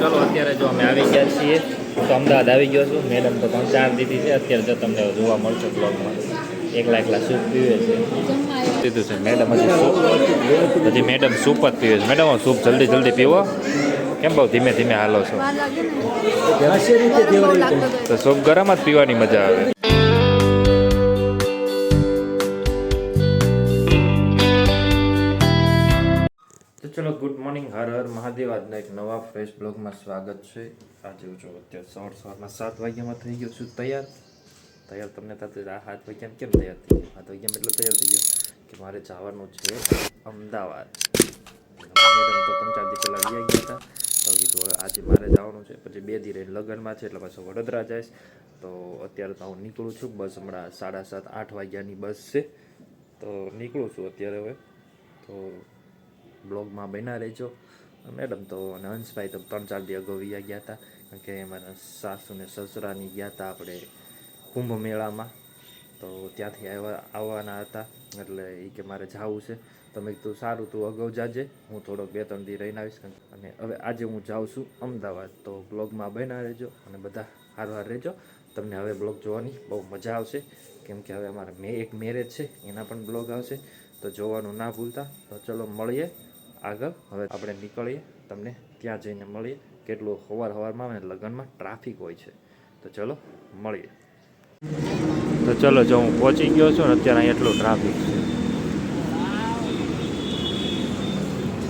ચલો અત્યારે જો અમે આવી ગયા છીએ તો અમદાવાદ આવી ગયો છું. મેડમ તો ત્રણ ચાર દીધી છે. અત્યારે જો તમને જોવા મળશે બ્લોગમાં એકલા એકલા સૂપ પીવે છે. દીધું છે. મેડમ હજી સૂપ હજી મેડમ સૂપ જ પીવે છે. મેડમ સૂપ જલ્દી જલ્દી પીવો. કેમ બહુ ધીમે ધીમે હાલો છો? તો સૂપ ગરમ જ પીવાની મજા આવે. ચલો ગુડ મોર્નિંગ હર હર મહાદેવ. આજના એક નવા ફ્રેશ બ્લોગમાં સ્વાગત છે. આજે જો અત્યારે સવાર સવારમાં સાત વાગ્યામાં થઈ ગયો છું. તૈયાર? તૈયાર તમને થતું આ સાત વાગ્યામાં કેમ તૈયાર થઈ ગયો? સાત વાગ્યામાં એટલે તૈયાર થઈ ગયો કે મારે જવાનું છે અમદાવાદ. ત્રણ ચાર દિવસ પહેલાં આવી ગયા હતા. તો કીધું આજે મારે જવાનું છે. પછી બે દી લગ્નમાં છે એટલે પાછો વડોદરા જઈશ. તો અત્યારે તો હું નીકળું છું. બસ હમણાં સાડા સાત, આઠ વાગ્યાની બસ છે. તો નીકળું છું અત્યારે હવે. તો બ્લોગમાં બન્યા રહેજો. મેડમ તો અને હંસભાઈ તો ત્રણ ચાર દી અગાઉ વિયા ગયા હતા. કારણ કે મારા સાસુ ને સસરાની ગયા હતા આપણે કુંભ મેળામાં. તો ત્યાંથી આવ્યા આવવાના હતા. એટલે એ કે મારે જવું છે. તમે કીધું, સારું, તું અગાઉ જાજે. હું થોડોક બે ત્રણ દી રહીને આવીશ. અને હવે આજે હું જાઉં છું અમદાવાદ. તો બ્લોગમાં બન્યા રહેજો અને બધા હાર હાર રહેજો. તમને હવે બ્લોગ જોવાની બહુ મજા આવશે. કેમ કે હવે અમારે મેં, એક મેરેજ છે. એના પણ બ્લોગ આવશે. તો જોવાનું ના ભૂલતા. તો ચલો મળીએ. આગળ. હવે આપણે નીકળીએ. તમને ત્યાં જઈને મળીએ. કેટલું સવાર સવારમાં અને લગ્નમાં ટ્રાફિક હોય છે. તો ચલો, મળીએ. તો ચલો, જો હું પહોંચી ગયો છું ને અત્યારે અહીં એટલું ટ્રાફિક છે.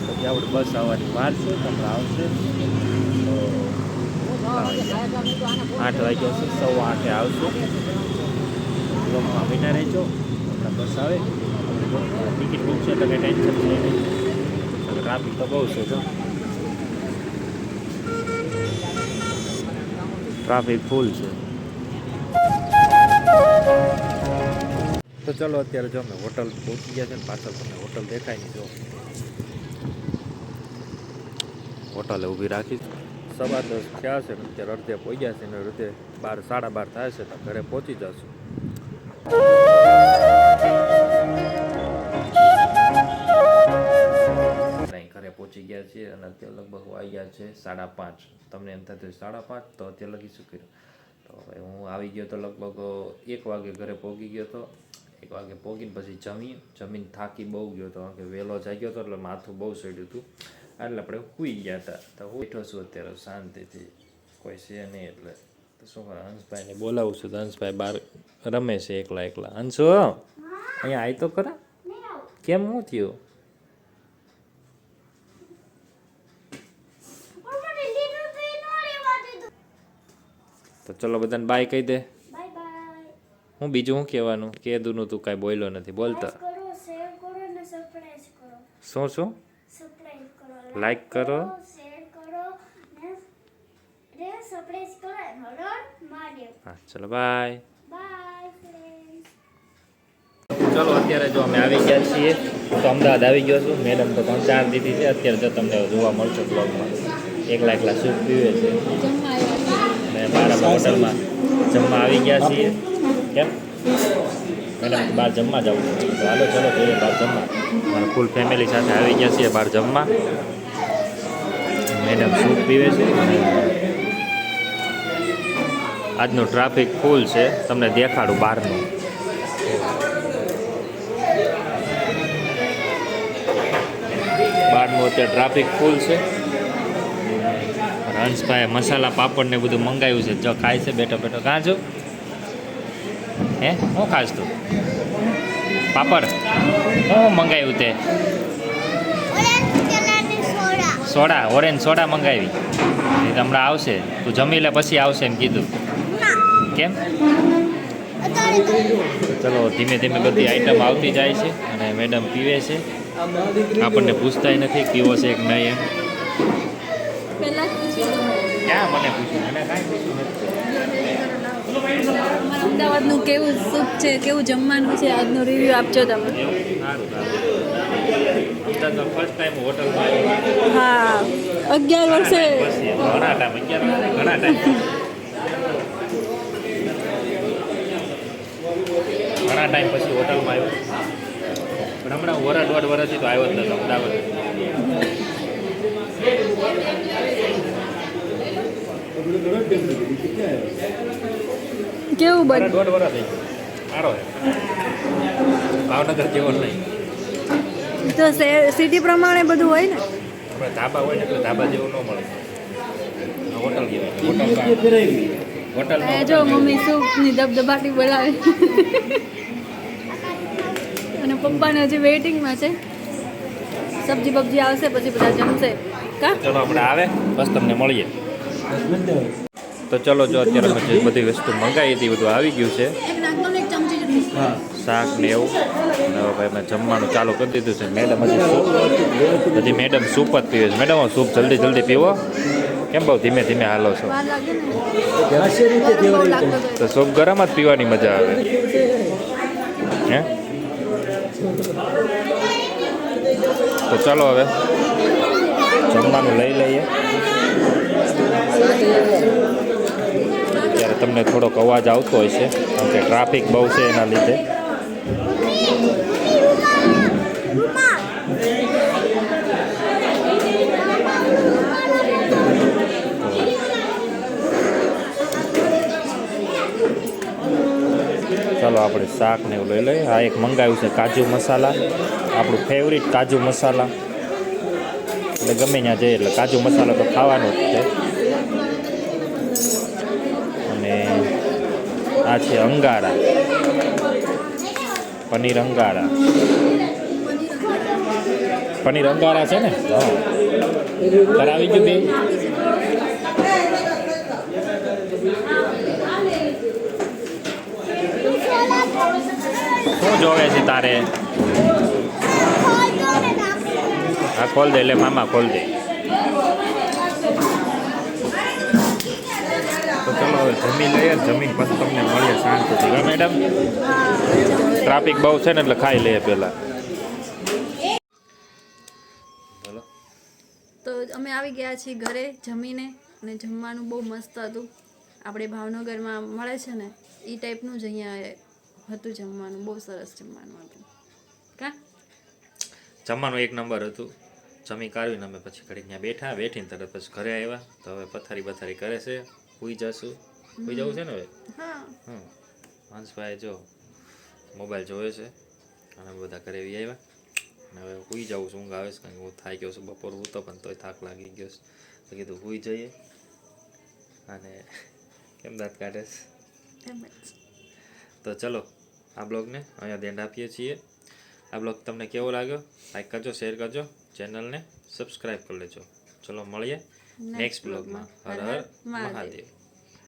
પછી બસ આવવાની વાર છે, તમને આવશે. આઠ વાગ્યા છે, સવા આઠે આવશું. રૂમમાં વિના રહેજો. હમણાં બસ આવે. ટિકિટ બુક છે, તમે ટેન્શન નહીં. ટ્રાફિક તો બહુ છે જો. ટ્રાફિક ફૂલ છે. તો ચલો અત્યારે જો અમે હોટલ પહોંચી ગયા છે ને પાછળ તમને હોટલ દેખાય નહીં જો. હોટલે ઊભી રાખી. સવા દસ થયા છે ને અત્યારે અડધે પહોંચ્યા છે ને અડધે બાર સાડા બાર થાય છે તો ઘરે પહોંચી જશું. પહોંચી ગયા છીએ અને અત્યારે લગભગ વાગ્યા છે સાડા પાંચ. તમને એમ થતું સાડા પાંચ તો અત્યારે લગી શું કર્યું? તો હવે હું આવી ગયો તો લગભગ એક વાગે ઘરે પહોંચી ગયો તો એક વાગે પહોંચીને પછી જમી જમીન થાકી બહુ ગયો હતો કે વહેલો જાગ્યો હતો એટલે માથું બહુ સડ્યું હતું. એટલે આપણે સૂઈ ગયા હતા. તો હું બેઠો છું અત્યારે શાંતિથી. કોઈ છે નહીં એટલે. તો શું કરે? હંસભાઈને બોલાવું છું. તો હંસભાઈ બહાર રમે છે એકલા એકલા. હંસો અહીંયા આવી તો ખરા. કેમ શું થયું? તો ચલો બધાને બાય કહી દે. હું બીજું શું કહેવાનું? કે દૂનું તું કાંઈ બોલ્યો નથી. બોલતા. શું શું? લાઈક કરો. હા ચલો બાય ચલો અત્યારે જો અમે આવી ગયા છીએ તો અમદાવાદ આવી ગયો છું. મેડમ તો ત્રણ ચાર દીધી છે. અત્યારે જો તમને જોવા મળશે બ્લોગમાં એકલા એકલા સૂપ પીવે છે. હોટલમાં જમવા આવી ગયા છીએ. કેમ? મેડમ બહાર જમવા જવું છે. તો હાલો બહાર જમવા. મારા ફૂલ ફેમિલી સાથે આવી ગયા છીએ બહાર જમવા. મેડમ સૂપ પીવે છે. આજનું ટ્રાફિક ફૂલ છે. તમને દેખાડું બહારનું. બહારનું અત્યારે ટ્રાફિક ફૂલ છે. હંસભાઈ મસાલા, પાપડ ને બધું મંગાવ્યું છે. જો ખાય છે, બેઠો બેઠો. કાં છો હે? હું ખાસ તું? પાપડ? હું મંગાવ્યું તે? સોડા. ઓરેન્જ સોડા મંગાવી. એ હમણાં આવશે. તું જમી લે, પછી આવશે એમ કીધું. કેમ? ચલો, ધીમે ધીમે બધી આઈટમ આવતી જાય છે. અને મેડમ પીવે છે. આપણને પૂછતાય નથી પીવો છે કે નહીં એમ. ક્યાં મને પૂછ્યું? મને કાંઈ પૂછ્યું નથી. અમદાવાદનું કેવું સુખ છે? કેવું જમવાનું છે? આજનું રિવ્યુ આપજો તમે. ફર્સ્ટ ટાઈમ હોટલમાં હા અગિયાર વર્ષે. ઘણા ટાઈમ અગિયાર ઘણા ટાઈમ ઘણા ટાઈમ પછી હોટલમાં આવ્યો. પણ હમણાં વરા દોઢ વર્ષથી તો આવ્યો જ નથી અમદાવાદ. કેવું બને દોઢ વર્ષ થઈ ગયું. સારો ભાવનગર જેવો નહીં. તો સિટી પ્રમાણે બધું હોય ને? આપણે ધાબા હોય ને એટલે ધાબા જેવું ન મળે. હોટલ કહેવાય. હોટલ જો મમ્મી સૂપની ધબધબાટી બોલાવે. અને પપ્પાને હજી વેઇટિંગમાં છે. સબ્જી બબ્જી આવશે પછી બધા જમશે. કા? ચલો આપણે આવે. બસ તમને મળીએ. તો ચલો જો અત્યારે અમે જે બધી વસ્તુ મંગાવી હતી બધું આવી ગયું છે. શાક ને એવું. હવે ભાઈ મેં જમવાનું ચાલુ કરી દીધું છે. મેડમ હજી સૂપ હજી મેડમ સૂપ જ પીવે છે. મેડમ સૂપ જલ્દી જલ્દી પીવો. કેમ બહુ ધીમે ધીમે હાલો છો? તો સૂપ ગરમ જ પીવાની મજા આવે. હે? તો ચાલો હવે. જમવાનું લઈ લઈએ. ત્યારે તમને થોડોક અવાજ આવતો હોય છે, કારણ કે ટ્રાફિક બહુ છે એના લીધે. ચાલો આપણે શાક ને એવું લઈ લઈએ. આ એક મંગાવ્યું છે કાજુ મસાલા, આપણું ફેવરિટ કાજુ મસાલા. એટલે ગમે ત્યાં જઈએ એટલે કાજુ મસાલા તો ખાવાનો જ છે અને આ છે અંગારા. પનીર અંગારા. પનીર અંગારા છે ને? હા. તારે ગયું બેન? શું જોવે છે તારે? હા, ખોલ દે એટલે મામા, ખોલ દે. તો ચલો હવે જમી લઈએ. જમીન પછી તમને મળીએ શાંત હા મેડમ ટ્રાફિક બહુ છે ને એટલે ખાઈ લઈએ પહેલાં. તો અમે આવી ગયા છીએ ઘરે જમીને અને જમવાનું બહુ મસ્ત હતું. આપણે ભાવનગરમાં મળે છે ને એ ટાઈપનું જ અહીંયા હતું જમવાનું. બહુ સરસ જમવાનું હતું. કા? જમવાનું એક નંબર હતું. જમી કાઢવીને અમે પછી ઘડી ત્યાં બેઠા. બેઠીને તરત પછી ઘરે આવ્યા. તો હવે પથારી પથારી કરે છે. સુઈ જશું. સુઈ જવું છે ને હવે? હા. હંસભાઈ જો મોબાઈલ જોવે છે અને બધા ઘરે આવી આવ્યા. અને હવે સુઈ જાઉં છું. ઊંઘ આવે છે. કારણ કે હું થાય ગયો છું. બપોર તો પણ તોય થાક લાગી ગયો છે. તો કીધું સુઈ જઈએ. અને કેમ દાંત કાઢે. તો ચલો આ બ્લોગને અહીંયા દેન્ડ આપીએ છીએ. આ બ્લોગ તમને કેવો લાગ્યો? લાઈક કરજો શેર કરજો. ચેનલને સબસ્ક્રાઈબ કરી લેજો. ચલો મળીએ. નેક્સ્ટ બ્લોગમાં હર હર મહાદેવ.